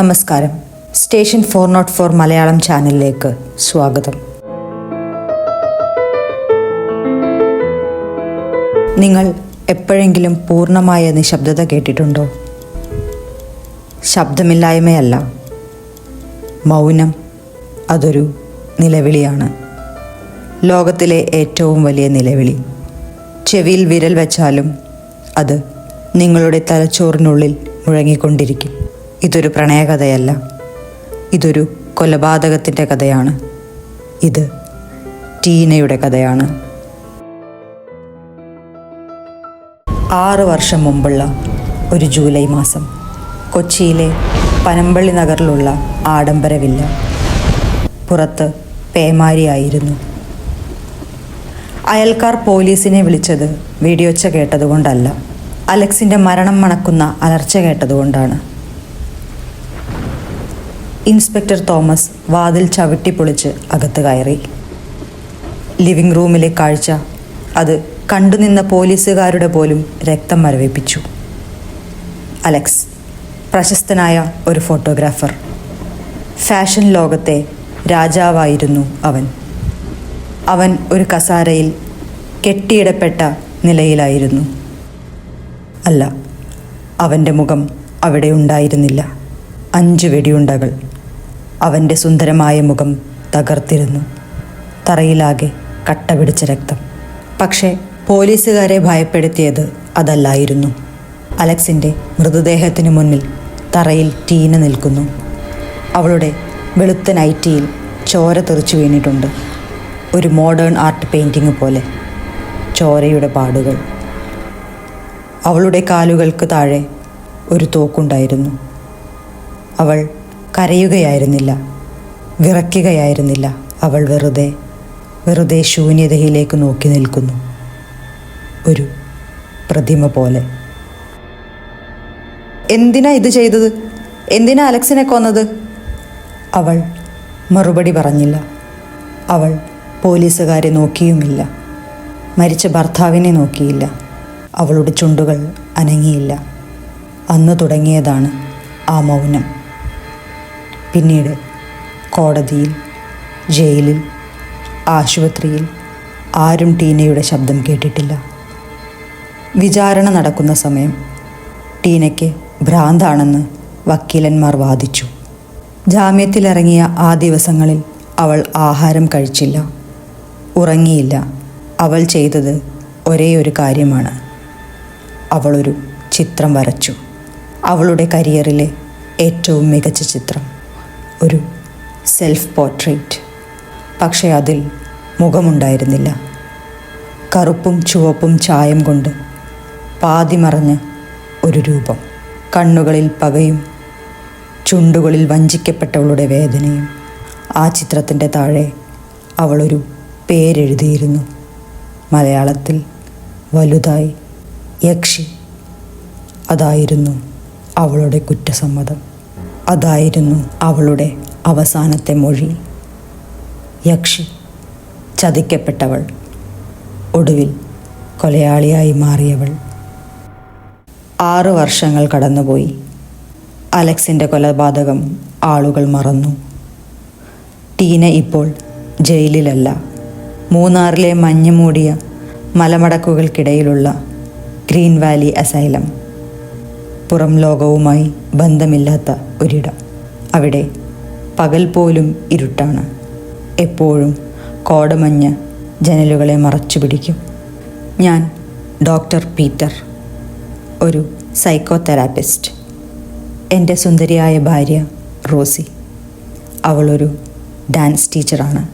നമസ്കാരം. Station four not four Malayalam ചാനലിലേക്ക് സ്വാഗതം. നിങ്ങൾ എപ്പോഴെങ്കിലും പൂർണമായ നിശബ്ദത കേട്ടിട്ടുണ്ടോ? ശബ്ദമില്ലായ്മയല്ല. മൗനം അതൊരു നിലവിളിയാണ്. ലോകത്തിലെ ഏറ്റവും വലിയ നിലവിളി. ചെവിയിൽ വിരൽ വച്ചാലും അത് നിങ്ങളുടെ തലച്ചോറിനുള്ളിൽ മുഴങ്ങിക്കൊണ്ടിരിക്കും. ഇതൊരു പ്രണയകഥയല്ല. ഇതൊരു കൊലപാതകത്തിന്റെ കഥയാണ്. ഇത് ടീനയുടെ കഥയാണ്. ആറ് വർഷം മുമ്പുള്ള ഒരു ജൂലൈ മാസം കൊച്ചിയിലെ പനമ്പള്ളി നഗറിലുള്ള ആഡംബര വില്ല പുറത്ത് പേമാരിയായിരുന്നു അയൽക്കാർ പോലീസിനെ വിളിച്ചത് വെടിയൊച്ച കേട്ടതുകൊണ്ടല്ല. അലക്സിന്റെ മരണം മണക്കുന്ന അലർച്ച കേട്ടതുകൊണ്ടാണ്. ഇൻസ്പെക്ടർ തോമസ് വാതിൽ ചവിട്ടിപ്പൊളിച്ച് അകത്ത് കയറി. ലിവിംഗ് റൂമിലെ കാഴ്ച അത് കണ്ടുനിന്ന പോലീസുകാരുടെ പോലും രക്തം മരവിപ്പിച്ചു. അലക്സ് പ്രശസ്തനായ ഒരു ഫോട്ടോഗ്രാഫർ. ഫാഷൻ ലോകത്തെ രാജാവായിരുന്നു അവൻ. അവൻ ഒരു കസാരയിൽ കെട്ടിയിടപ്പെട്ട നിലയിലായിരുന്നു. അല്ല അവന്റെ മുഖം അവിടെ ഉണ്ടായിരുന്നില്ല. അഞ്ച് വെടിയുണ്ടകൾ. അവന്റെ സുന്ദരമായ മുഖം തകർത്തിരുന്നു. തറയിലാകെ കട്ട പിടിച്ച രക്തം. പക്ഷേ പോലീസുകാരെ ഭയപ്പെടുത്തിയത് അതല്ലായിരുന്നു. അലക്സിന്റെ മൃതദേഹത്തിന് മുന്നിൽ തറയിൽ ടീന നിൽക്കുന്നു. അവളുടെ വെളുത്ത നൈറ്റിയിൽ ചോര തെറിച്ചു വീണിട്ടുണ്ട്. ഒരു മോഡേൺ ആർട്ട് പെയിന്റിങ് പോലെ. ചോരയുടെ പാടുകൾ. അവളുടെ കാലുകൾക്ക് താഴെ ഒരു തോക്കുണ്ടായിരുന്നു. അവൾ കരയുകയായിരുന്നില്ല. വിറയ്ക്കുകയായിരുന്നില്ല. അവൾ വെറുതെ വെറുതെ ശൂന്യതയിലേക്ക് നോക്കി നിൽക്കുന്നു. ഒരു പ്രതിമ പോലെ. എന്തിനാ ഇത് ചെയ്തത്? എന്തിനാ അലക്സിനെ കൊന്നത്? അവൾ മറുപടി പറഞ്ഞില്ല. അവൾ പോലീസുകാരെ നോക്കിയുമില്ല. മരിച്ച ഭർത്താവിനെ നോക്കിയില്ല. അവളുടെ ചുണ്ടുകൾ അനങ്ങിയില്ല. അന്ന് തുടങ്ങിയതാണ് ആ മൗനം. പിന്നീട് കോടതിയിൽ ജയിലിൽ ആശുപത്രിയിൽ ആരും ടീനയുടെ ശബ്ദം കേട്ടിട്ടില്ല. വിചാരണ നടക്കുന്ന സമയം ടീനയ്ക്ക് ഭ്രാന്താണെന്ന് വക്കീലന്മാർ വാദിച്ചു. ജാമ്യത്തിലിറങ്ങിയ ആ ദിവസങ്ങളിൽ അവൾ ആഹാരം കഴിച്ചില്ല. ഉറങ്ങിയില്ല. അവൾ ചെയ്തത് ഒരേ ഒരു കാര്യമാണ് അവളൊരു ചിത്രം വരച്ചു. അവളുടെ കരിയറിലെ ഏറ്റവും മികച്ച ചിത്രം. ഒരു സെൽഫ് പോർട്രേറ്റ് പക്ഷേ അതിൽ മുഖമുണ്ടായിരുന്നില്ല. കറുപ്പും ചുവപ്പും ചായം കൊണ്ട് പാതി മറഞ്ഞ് ഒരു രൂപം. കണ്ണുകളിൽ പകയും ചുണ്ടുകളിൽ വഞ്ചിക്കപ്പെട്ടവളുടെ വേദനയും ആ ചിത്രത്തിന്റെ താഴെ അവളൊരു പേരെഴുതിയിരുന്നു. മലയാളത്തിൽ വലുതായി യക്ഷി. അതായിരുന്നു അവളുടെ കുറ്റസമ്മതം. അതായിരുന്നു അവളുടെ അവസാനത്തെ മൊഴി. യക്ഷി ചതിക്കപ്പെട്ടവൾ. ഒടുവിൽ കൊലയാളിയായി മാറിയവൾ. ആറ് വർഷങ്ങൾ കടന്നുപോയി. അലക്സിന്റെ കൊലപാതകം ആളുകൾ മറന്നു. ടീന ഇപ്പോൾ ജയിലിലല്ല. മൂന്നാറിലെ മഞ്ഞ് മൂടിയ മലമടക്കുകൾക്കിടയിലുള്ള ഗ്രീൻ വാലി അസൈലം. പുറം ലോകവുമായി ബന്ധമില്ലാത്ത ഒരിടം. അവിടെ പകൽ പോലും ഇരുട്ടാണ്. എപ്പോഴും കോടമഞ്ഞ് ജനലുകളെ മറച്ചു പിടിക്കും. ഞാൻ ഡോക്ടർ പീറ്റർ ഒരു സൈക്കോ തെറാപ്പിസ്റ്റ് എന്റെ സുന്ദരിയായ ഭാര്യ റോസി. അവളൊരു ഡാൻസ് ടീച്ചറാണ്.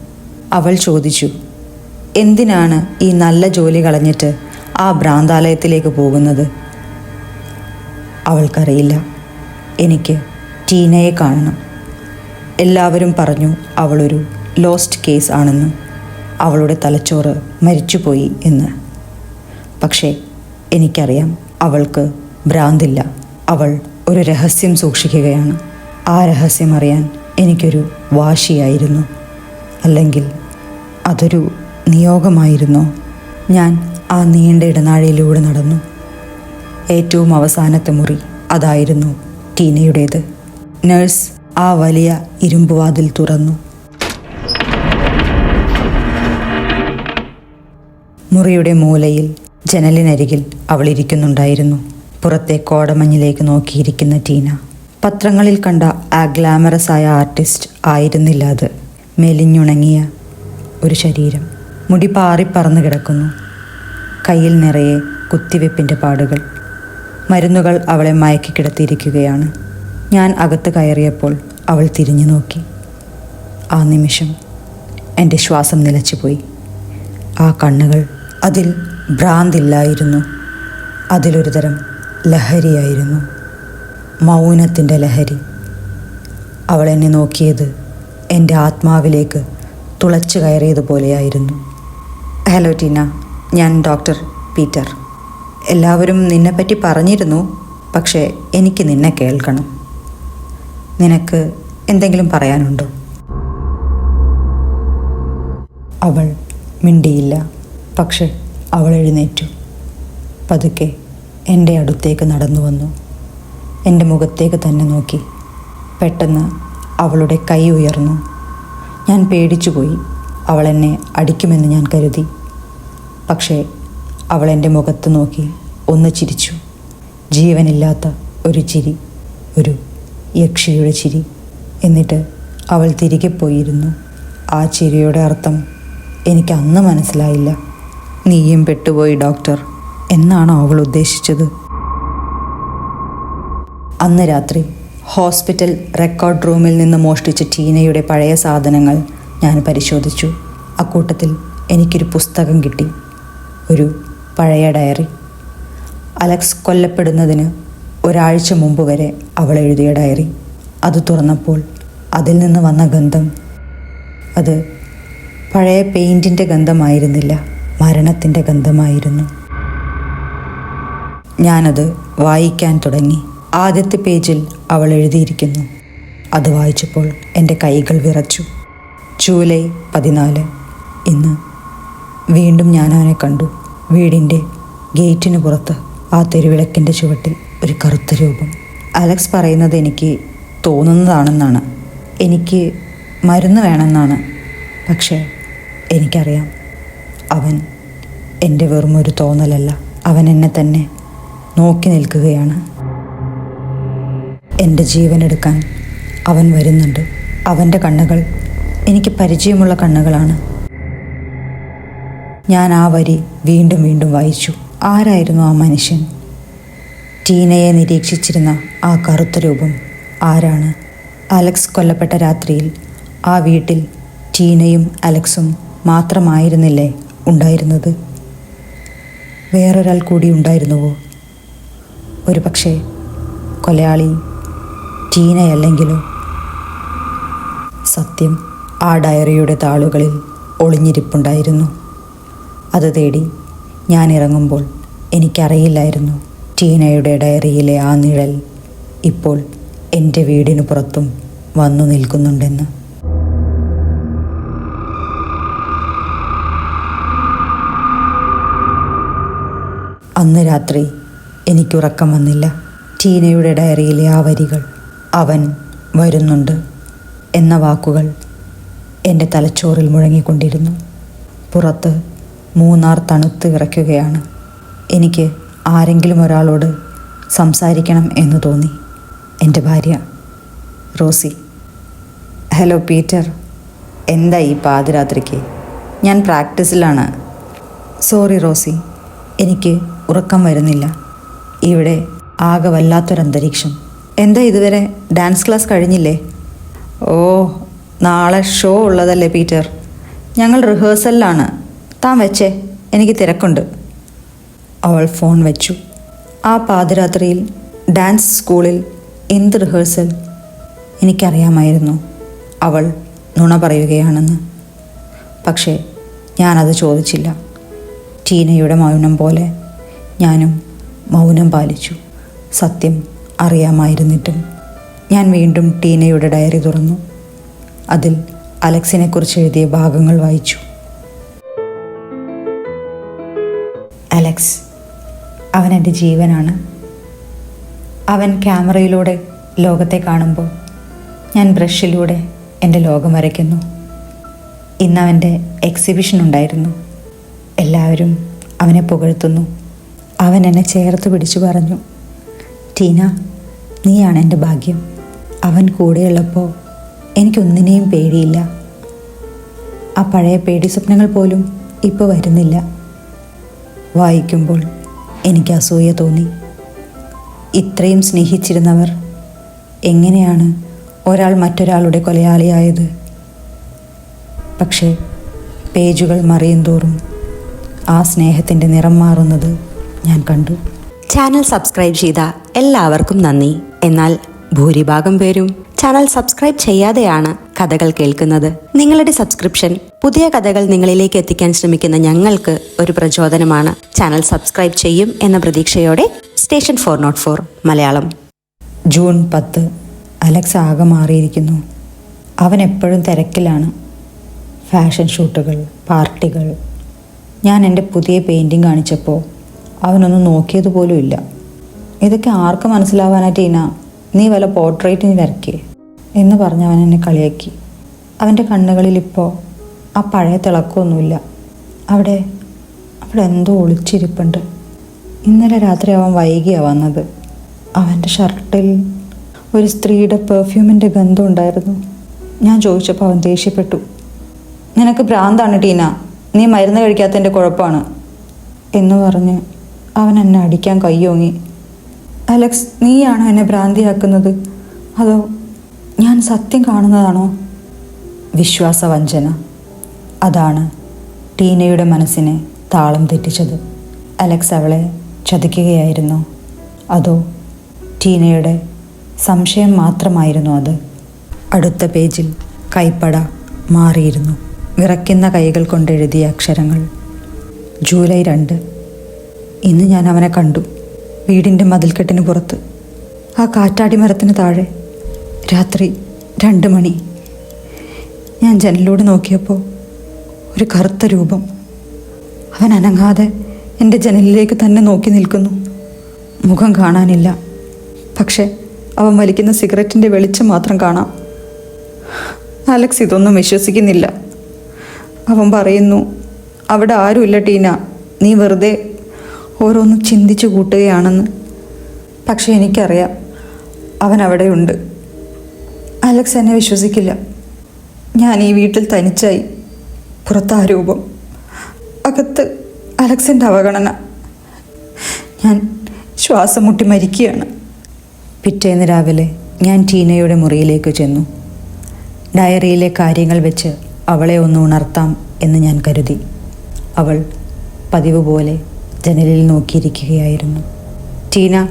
അവൾ ചോദിച്ചു എന്തിനാണ് ഈ നല്ല ജോലി കളഞ്ഞിട്ട് ആ ഭ്രാന്താലയത്തിലേക്ക് പോകുന്നത്? അവൾക്കറിയില്ല. എനിക്ക് ടീനയെ കാണണം. എല്ലാവരും പറഞ്ഞു അവളൊരു ലോസ്റ്റ് കേസ് ആണെന്ന്. അവളുടെ തലച്ചോറ് മരിച്ചുപോയി എന്ന്. പക്ഷേ എനിക്കറിയാം അവൾക്ക് ഭ്രാന്തില്ല. അവൾ ഒരു രഹസ്യം സൂക്ഷിക്കുകയാണ്. ആ രഹസ്യം അറിയാൻ എനിക്കൊരു വാശിയായിരുന്നു. അല്ലെങ്കിൽ അതൊരു നിയോഗമായിരുന്നോ? ഞാൻ ആ നീണ്ട ഇടനാഴിയിലൂടെ നടന്നു. ഏറ്റവും അവസാനത്തെ മുറി അതായിരുന്നു ടീനയുടേത്. നഴ്സ് ആ വലിയ ഇരുമ്പുവാതിൽ തുറന്നു. മുറിയുടെ മൂലയിൽ ജനലിനരികിൽ അവൾ ഇരിക്കുന്നുണ്ടായിരുന്നു പുറത്തെ കോടമഞ്ഞിലേക്ക് നോക്കിയിരിക്കുന്ന ടീന. പത്രങ്ങളിൽ കണ്ട ആ ഗ്ലാമറസ് ആയ ആർട്ടിസ്റ്റ് ആയിരുന്നില്ല അത്. മെലിഞ്ഞുണങ്ങിയ ഒരു ശരീരം. മുടി പാറിപ്പറന്നു കിടക്കുന്നു. കയ്യിൽ നിറയെ കുത്തിവെപ്പിന്റെ പാടുകൾ. മരുന്നുകൾ അവളെ മയക്കി കിടത്തിയിരിക്കുകയാണ്. ഞാൻ അകത്ത് കയറിയപ്പോൾ അവൾ തിരിഞ്ഞു നോക്കി. ആ നിമിഷം എന്റെ ശ്വാസം നിലച്ചുപോയി. ആ കണ്ണുകൾ അതിൽ ഭ്രാന്തില്ലായിരുന്നു. അതിലൊരു തരം ലഹരിയായിരുന്നു. മൗനത്തിന്റെ ലഹരി. അവൾ എന്നെ നോക്കിയത് എന്റെ ആത്മാവിലേക്ക് തുളച്ചു കയറിയതുപോലെയായിരുന്നു. ഹലോ ടീന ഞാൻ ഡോക്ടർ പീറ്റർ. എല്ലാവരും നിന്നെപ്പറ്റി പറഞ്ഞിരുന്നു പക്ഷേ എനിക്ക് നിന്നെ കേൾക്കണം. നിനക്ക് എന്തെങ്കിലും പറയാനുണ്ടോ? അവൾ മിണ്ടിയില്ല പക്ഷേ അവൾ എഴുന്നേറ്റു. പതുക്കെ എന്റെ അടുത്തേക്ക് നടന്നു വന്നു. എന്റെ മുഖത്തേക്ക് തന്നെ നോക്കി. പെട്ടെന്ന് അവളുടെ കൈ ഉയർന്നു. ഞാൻ പേടിച്ചുപോയി. അവൾ എന്നെ അടിക്കുമെന്ന് ഞാൻ കരുതി. പക്ഷേ അവൾ എന്റെ മുഖത്ത് നോക്കി ഒന്ന് ചിരിച്ചു. ജീവനില്ലാത്ത ഒരു ചിരി ഒരു യക്ഷിയുടെ ചിരി. എന്നിട്ട് അവൾ തിരികെ പോയിരുന്നു. ആ ചിരിയുടെ അർത്ഥം എനിക്ക് അന്ന് മനസ്സിലായില്ല. നീയും പെട്ടുപോയി ഡോക്ടർ. എന്നാണ് അവൾ ഉദ്ദേശിച്ചത്? അന്ന് രാത്രി ഹോസ്പിറ്റൽ റെക്കോർഡ് റൂമിൽ നിന്ന് മോഷ്ടിച്ച ടീനയുടെ പഴയ സാധനങ്ങൾ ഞാൻ പരിശോധിച്ചു. അക്കൂട്ടത്തിൽ എനിക്കൊരു പുസ്തകം കിട്ടി. ഒരു പഴയ ഡയറി. അലക്സ് കൊല്ലപ്പെടുന്നതിന് ഒരാഴ്ച മുമ്പ് വരെ അവൾ എഴുതിയ ഡയറി. അത് തുറന്നപ്പോൾ അതിൽ നിന്ന് വന്ന ഗന്ധം. അത് പഴയ പെയിന്റിന്റെ ഗന്ധമായിരുന്നില്ല മരണത്തിന്റെ ഗന്ധമായിരുന്നു. ഞാനത് വായിക്കാൻ തുടങ്ങി. ആദ്യത്തെ പേജിൽ അവൾ എഴുതിയിരിക്കുന്നു. അത് വായിച്ചപ്പോൾ എന്റെ കൈകൾ വിറച്ചു. ജൂലൈ പതിനാല്. ഇന്ന് വീണ്ടും ഞാൻ കണ്ടു. വീടിന്റെ ഗേറ്റിന് പുറത്ത് ആ തെരുവിളക്കിന്റെ ചുവട്ടിൽ ഒരു കറുത്ത രൂപം. അലക്സ് പറയുന്നത് എനിക്ക് തോന്നുന്നതാണെന്നാണ്. എനിക്ക് മരുന്ന് വേണമെന്നാണ്. പക്ഷേ എനിക്കറിയാം അവൻ എന്റെ വെറും ഒരു തോന്നലല്ല. അവൻ എന്നെ തന്നെ നോക്കി നിൽക്കുകയാണ്. എന്റെ ജീവൻ എടുക്കാൻ അവൻ വരുന്നുണ്ട്. അവന്റെ കണ്ണുകൾ എനിക്ക് പരിചയമുള്ള കണ്ണുകളാണ്. ഞാൻ ആ വരി വീണ്ടും വീണ്ടും വായിച്ചു. ആരായിരുന്നു ആ മനുഷ്യൻ? ടീനയെ നിരീക്ഷിച്ചിരുന്ന ആ കറുത്ത രൂപം ആരാണ്? അലക്സ് കൊല്ലപ്പെട്ട രാത്രിയിൽ ആ വീട്ടിൽ ടീനയും അലക്സും മാത്രമായിരുന്നില്ലേ ഉണ്ടായിരുന്നത്? വേറൊരാൾ കൂടി ഉണ്ടായിരുന്നുവോ? ഒരു പക്ഷേ കൊലയാളി ടീനയല്ലെങ്കിലോ? സത്യം ആ ഡയറിയുടെ താളുകളിൽ ഒളിഞ്ഞിരിപ്പുണ്ടായിരുന്നു. അത് തേടി ഞാൻ ഇറങ്ങുമ്പോൾ എനിക്കറിയില്ലായിരുന്നു. ടീനയുടെ ഡയറിയിലെ ആ നിഴൽ ഇപ്പോൾ എന്റെ വീടിനു പുറത്തും വന്നു നിൽക്കുന്നുണ്ടെന്ന്. അന്ന് രാത്രി എനിക്കുറക്കം വന്നില്ല. ടീനയുടെ ഡയറിയിലെ ആ വരികൾ അവൻ വരുന്നുണ്ട് എന്ന വാക്കുകൾ എന്റെ തലച്ചോറിൽ മുഴങ്ങിക്കൊണ്ടിരുന്നു. പുറത്ത് മൂന്നാർ തണുത്ത് വിറയ്ക്കുകയാണ്. എനിക്ക് ആരെങ്കിലും ഒരാളോട് സംസാരിക്കണം എന്ന് തോന്നി. എന്റെ ഭാര്യ റോസി. Hello Peter. എന്താ ഈ പാതിരാത്രിക്ക്? ഞാൻ പ്രാക്ടീസിലാണ്. Sorry Rossi. എനിക്ക് ഉറക്കം വരുന്നില്ല. ഇവിടെ ആകെ വല്ലാത്തൊരന്തരീക്ഷം. എന്താ ഇതുവരെ ഡാൻസ് ക്ലാസ് കഴിഞ്ഞില്ലേ? ഓ നാളെ ഷോ ഉള്ളതല്ലേ പീറ്റർ. ഞങ്ങൾ റിഹേഴ്സലിലാണ്. താൻ വെച്ചേ എനിക്ക് തിരക്കുണ്ട്. അവൾ ഫോൺ വെച്ചു. ആ പാതിരാത്രിയിൽ ഡാൻസ് സ്കൂളിൽ എന്ത് റിഹേഴ്സൽ എനിക്കറിയാമായിരുന്നു. അവൾ നുണ പറയുകയാണെന്ന്. പക്ഷേ ഞാനത് ചോദിച്ചില്ല. ടീനയുടെ മൗനം പോലെ ഞാനും മൗനം പാലിച്ചു. സത്യം അറിയാമായിരുന്നിട്ടും ഞാൻ വീണ്ടും ടീനയുടെ ഡയറി തുറന്നു. അതിൽ അലക്സിനെക്കുറിച്ച് എഴുതിയ ഭാഗങ്ങൾ വായിച്ചു. അലക്സ് അവൻ എന്റെ ജീവനാണ്. അവൻ ക്യാമറയിലൂടെ ലോകത്തെ കാണുമ്പോൾ ഞാൻ ബ്രഷിലൂടെ എന്റെ ലോകം വരയ്ക്കുന്നു. ഇന്ന് അവന്റെ എക്സിബിഷൻ ഉണ്ടായിരുന്നു. എല്ലാവരും അവനെ പുകഴ്ത്തുന്നു. അവൻ എന്നെ ചേർത്ത് പിടിച്ചു പറഞ്ഞു ടീന നീയാണ് എന്റെ ഭാഗ്യം. അവൻ കൂടെയുള്ളപ്പോൾ എനിക്കൊന്നിനെയും പേടിയില്ല. ആ പഴയ പേടി സ്വപ്നങ്ങൾ പോലും ഇപ്പോൾ വരുന്നില്ല. വായിക്കുമ്പോൾ എനിക്ക് അസൂയ തോന്നി. ഇത്രയും സ്നേഹിച്ചിരുന്നവർ എങ്ങനെയാണ് ഒരാൾ മറ്റൊരാളുടെ കൊലയാളിയായത്? പക്ഷേ പേജുകൾ മറിയും തോറും ആ സ്നേഹത്തിന്റെ നിറം മാറുന്നത് ഞാൻ കണ്ടു. ചാനൽ സബ്സ്ക്രൈബ് ചെയ്ത എല്ലാവർക്കും നന്ദി. എന്നാൽ ഭൂരിഭാഗം പേരും ചാനൽ സബ്സ്ക്രൈബ് ചെയ്യാതെയാണ് കഥകൾ കേൾക്കുന്നത്. നിങ്ങളുടെ സബ്സ്ക്രിപ്ഷൻ പുതിയ കഥകൾ നിങ്ങളിലേക്ക് എത്തിക്കാൻ ശ്രമിക്കുന്ന ഞങ്ങൾക്ക് ഒരു പ്രചോദനമാണ്. ചാനൽ സബ്സ്ക്രൈബ് ചെയ്യും എന്ന പ്രതീക്ഷയോടെ station four not four Malayalam. June പത്ത്. അലക്സ് ആകെ മാറിയിരിക്കുന്നു. അവൻ എപ്പോഴും തിരക്കിലാണ്. ഫാഷൻ ഷൂട്ടുകൾ പാർട്ടികൾ. ഞാൻ എന്റെ പുതിയ പെയിന്റിങ് കാണിച്ചപ്പോൾ അവനൊന്നും നോക്കിയതുപോലും ഇല്ല. ഇതൊക്കെ ആർക്ക് മനസ്സിലാവാനാ ടീന? നീ വല്ല പോർട്രേറ്റിന് വരയ്ക്കേ? എന്ന് പറഞ്ഞ് അവൻ എന്നെ കളിയാക്കി. അവന്റെ കണ്ണുകളിൽ ഇപ്പോൾ ആ പഴയ തിളക്കമൊന്നുമില്ല. അവിടെ അവിടെ എന്തോ ഒളിച്ചിരിപ്പുണ്ട്. ഇന്നലെ രാത്രി അവൻ വൈകിയാണ് വന്നത്. അവന്റെ ഷർട്ടിൽ ഒരു സ്ത്രീയുടെ പെർഫ്യൂമിന്റെ ഗന്ധം ഉണ്ടായിരുന്നു ഞാൻ ചോദിച്ചപ്പോൾ അവൻ ദേഷ്യപ്പെട്ടു. നിനക്ക് ഭ്രാന്താണ് ടീന. നീ മരുന്ന് കഴിക്കാത്തതിന്റെ കുഴപ്പമാണ്. എന്ന് പറഞ്ഞ് അവൻ എന്നെ അടിക്കാൻ കയ്യോങ്ങി അലക്സ് നീയാണോ എന്നെ ഭ്രാന്തിയാക്കുന്നത്? അതോ ഞാൻ സത്യം കാണുന്നതാണോ? വിശ്വാസവഞ്ചന. അതാണ് ടീനയുടെ മനസ്സിനെ താളം തെറ്റിച്ചത്. അലക്സ് അവളെ ചതിക്കുകയായിരുന്നു? അതോ ടീനയുടെ സംശയം മാത്രമായിരുന്നു അത്? അടുത്ത പേജിൽ കൈപ്പട മാറിയിരുന്നു. വിറയ്ക്കുന്ന കൈകൾ കൊണ്ടെഴുതിയ അക്ഷരങ്ങൾ. ജൂലൈ രണ്ട്. ഇന്ന് ഞാൻ അവനെ കണ്ടു. വീടിന്റെ മതിൽക്കെട്ടിന് പുറത്ത്. ആ കാറ്റാടി മരത്തിന് താഴെ. രാത്രി രണ്ട് മണി. ഞാൻ ജനലിലൂടെ നോക്കിയപ്പോൾ ഒരു കറുത്ത രൂപം. അവൻ അനങ്ങാതെ എന്റെ ജനലിലേക്ക് തന്നെ നോക്കി നിൽക്കുന്നു. മുഖം കാണാനില്ല. പക്ഷേ അവൻ വലിക്കുന്ന സിഗരറ്റിന്റെ വെളിച്ചം മാത്രം കാണാം. അലക്സ് ഇതൊന്നും വിശ്വസിക്കുന്നില്ല. അവൻ പറയുന്നു അവിടെ ആരുമില്ല ടീന. നീ വെറുതെ ഓരോന്നും ചിന്തിച്ചു കൂട്ടുകയാണെന്ന്. പക്ഷെ എനിക്കറിയാം അവൻ അവിടെയുണ്ട്. അലക്സ് എന്നെ വിശ്വസിക്കില്ല. ഞാൻ ഈ വീട്ടിൽ തനിച്ചായി. പുറത്ത് ആ രൂപം. അകത്ത് അലക്സിന്റെ അവഗണന. ഞാൻ ശ്വാസം മുട്ടി മരിക്കുകയാണ്. പിറ്റേന്ന് രാവിലെ ഞാൻ ടീനയുടെ മുറിയിലേക്ക് ചെന്നു. ഡയറിയിലെ കാര്യങ്ങൾ വെച്ച് അവളെ ഒന്ന് ഉണർത്താം എന്ന് ഞാൻ കരുതി. അവൾ പതിവ് പോലെ ജനലിൽ നോക്കിയിരിക്കുകയായിരുന്നു. ടീന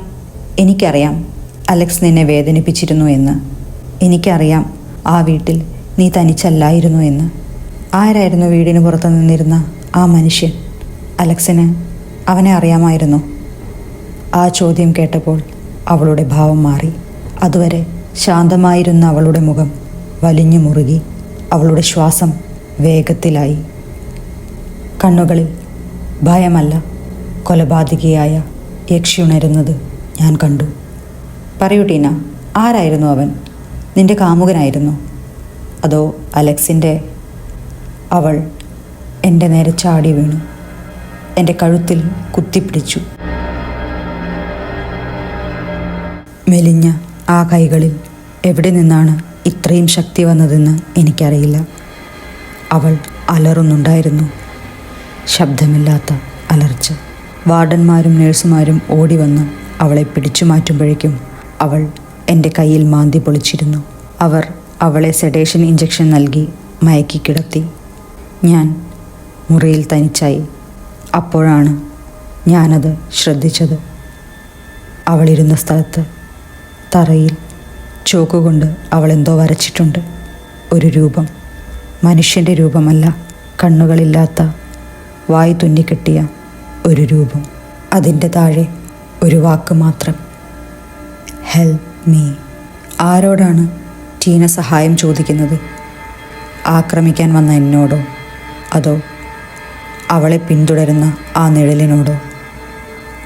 എനിക്കറിയാം അലക്സ് നിന്നെ വേദനിപ്പിച്ചിരുന്നു എന്ന്. എനിക്കറിയാം ആ വീട്ടിൽ നീ തനിച്ചല്ലായിരുന്നു എന്ന്. ആരായിരുന്നു വീടിന് പുറത്ത് നിന്നിരുന്ന ആ മനുഷ്യൻ? അലക്സിന് അവനെ അറിയാമായിരുന്നു. ആ ചോദ്യം കേട്ടപ്പോൾ അവളുടെ ഭാവം മാറി. അതുവരെ ശാന്തമായിരുന്ന അവളുടെ മുഖം വലിഞ്ഞു മുറുകി. അവളുടെ ശ്വാസം വേഗത്തിലായി. കണ്ണുകളിൽ ഭയമല്ല കൊലപാതകിയായ യക്ഷി ഉണരുന്നത് ഞാൻ കണ്ടു. പറയൂ ടീന ആരായിരുന്നു അവൻ? നിന്റെ കാമുകനായിരുന്നു. അതോ അലക്സിന്റെ അവൾ എന്റെ നേരെ ചാടി വീണു. എന്റെ കഴുത്തിൽ കുത്തിപ്പിടിച്ചു. മെലിഞ്ഞ ആ കൈകളിൽ എവിടെ നിന്നാണ് ഇത്രയും ശക്തി വന്നതെന്ന് എനിക്കറിയില്ല. അവൾ അലറുന്നുണ്ടായിരുന്നു. ശബ്ദമില്ലാത്ത അലർച്ച. വാർഡന്മാരും നേഴ്സുമാരും ഓടി വന്ന് അവളെ പിടിച്ചു മാറ്റുമ്പോഴേക്കും അവൾ എന്റെ കയ്യിൽ മാന്തി പൊളിച്ചിരുന്നു. അവർ അവളെ സെഡേഷൻ ഇഞ്ചക്ഷൻ നൽകി മയക്കി കിടത്തി. ഞാൻ മുറിയിൽ തനിച്ചായി. അപ്പോഴാണ് ഞാനത് ശ്രദ്ധിച്ചത്. അവളിരുന്ന സ്ഥലത്ത് തറയിൽ ചോക്കുകൊണ്ട് അവൾ എന്തോ വരച്ചിട്ടുണ്ട്. ഒരു രൂപം. മനുഷ്യന്റെ രൂപമല്ല. കണ്ണുകളില്ലാത്ത വായി തുന്നിക്കെട്ടിയ ഒരു രൂപം. അതിന്റെ താഴെ ഒരു വാക്ക് മാത്രം. ഹെൽപ്പ്. മീ ആരോടാണ് ടീന സഹായം ചോദിക്കുന്നത്? ആക്രമിക്കാൻ വന്ന എന്നോടോ? അതോ അവളെ പിന്തുടരുന്ന ആ നിഴലിനോടോ?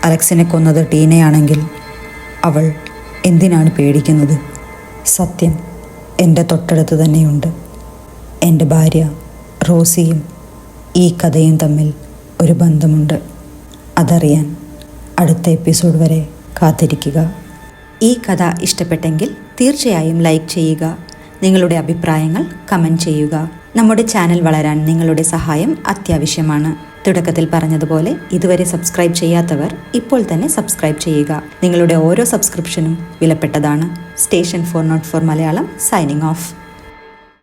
അലക്സിനെ കൊന്നത് ടീനയാണെങ്കിൽ അവൾ എന്തിനാണ് പേടിക്കുന്നത്? സത്യം എന്റെ തൊട്ടടുത്ത് തന്നെയുണ്ട്. എന്റെ ഭാര്യ റോസിയും ഈ കഥയും തമ്മിൽ ഒരു ബന്ധമുണ്ട്. അതറിയാൻ അടുത്ത എപ്പിസോഡ് വരെ കാത്തിരിക്കുക. ഈ കഥ ഇഷ്ടപ്പെട്ടെങ്കിൽ തീർച്ചയായും ലൈക്ക് ചെയ്യുക. നിങ്ങളുടെ അഭിപ്രായങ്ങൾ കമന്റ് ചെയ്യുക. നമ്മുടെ ചാനൽ വളരാൻ നിങ്ങളുടെ സഹായം അത്യാവശ്യമാണ്. തുടക്കത്തിൽ പറഞ്ഞതുപോലെ ഇതുവരെ സബ്സ്ക്രൈബ് ചെയ്യാത്തവർ ഇപ്പോൾ തന്നെ സബ്സ്ക്രൈബ് ചെയ്യുക. നിങ്ങളുടെ ഓരോ സബ്സ്ക്രിപ്ഷനും വിലപ്പെട്ടതാണ്. Station four not four Malayalam signing off.